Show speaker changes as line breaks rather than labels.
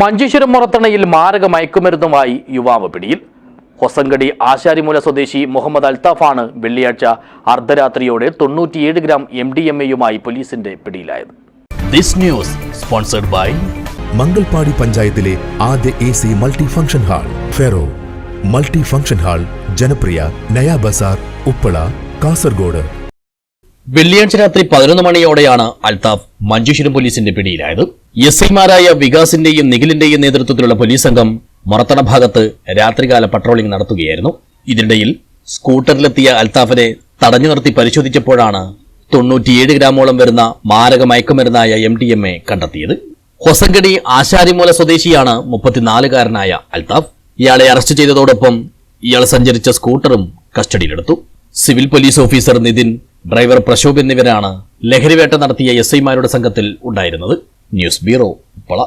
മഞ്ചേശ്വരം മുറത്തണയിൽ മാരക മയക്കുമരുന്നുമായി യുവാവ് പിടിയിൽ. ഹൊസങ്കടി ആശാരിമൂല സ്വദേശി മുഹമ്മദ് അൽത്താഫാണ് വെള്ളിയാഴ്ച അർദ്ധരാത്രിയോടെ തൊണ്ണൂറ്റിയേഴ് ഗ്രാം എം ഡി എം എയുമായി പോലീസിന്റെ പിടിയിലായത്.
This news sponsored by
Mangalpady പഞ്ചായത്തിലെ ആദ്യ A C multi function hall ferro. Multi function hall ജനപ്രിയ നയാ ബസാർ ഉപ്പള കാസർഗോഡ്.
വെള്ളിയാഴ്ച രാത്രി പതിനൊന്ന് മണിയോടെയാണ് അൽതാഫ് മഞ്ചേശ്വരം പോലീസിന്റെ പിടിയിലായത്. എസ് ഐമാരായ വികാസിന്റെയും നിഖിലിന്റെയും നേതൃത്വത്തിലുള്ള പോലീസ് സംഘം മറത്തണ ഭാഗത്ത് രാത്രികാല പട്രോളിംഗ് നടത്തുകയായിരുന്നു. ഇതിനിടയിൽ സ്കൂട്ടറിലെത്തിയ അൽതാഫിനെ തടഞ്ഞു നിർത്തി പരിശോധിച്ചപ്പോഴാണ് തൊണ്ണൂറ്റിയേഴ് ഗ്രാമോളം വരുന്ന മാരക മയക്കുമരുന്നായ എം ഡി എം എ കണ്ടെത്തിയത്. ഹൊസങ്കടി ആശാരിമൂല സ്വദേശിയാണ് മുപ്പത്തിനാലുകാരനായ അൽതാഫ്. ഇയാളെ അറസ്റ്റ് ചെയ്തതോടൊപ്പം ഇയാൾ സഞ്ചരിച്ച സ്കൂട്ടറും കസ്റ്റഡിയിലെടുത്തു. Civil police officer Nithin driver Prashobh എന്നിവരാണ് ലഹരിവേട്ട നടത്തിയ എസ് ഐമാരുടെ സംഘത്തിൽ ഉണ്ടായിരുന്നത്. News bureau Uppala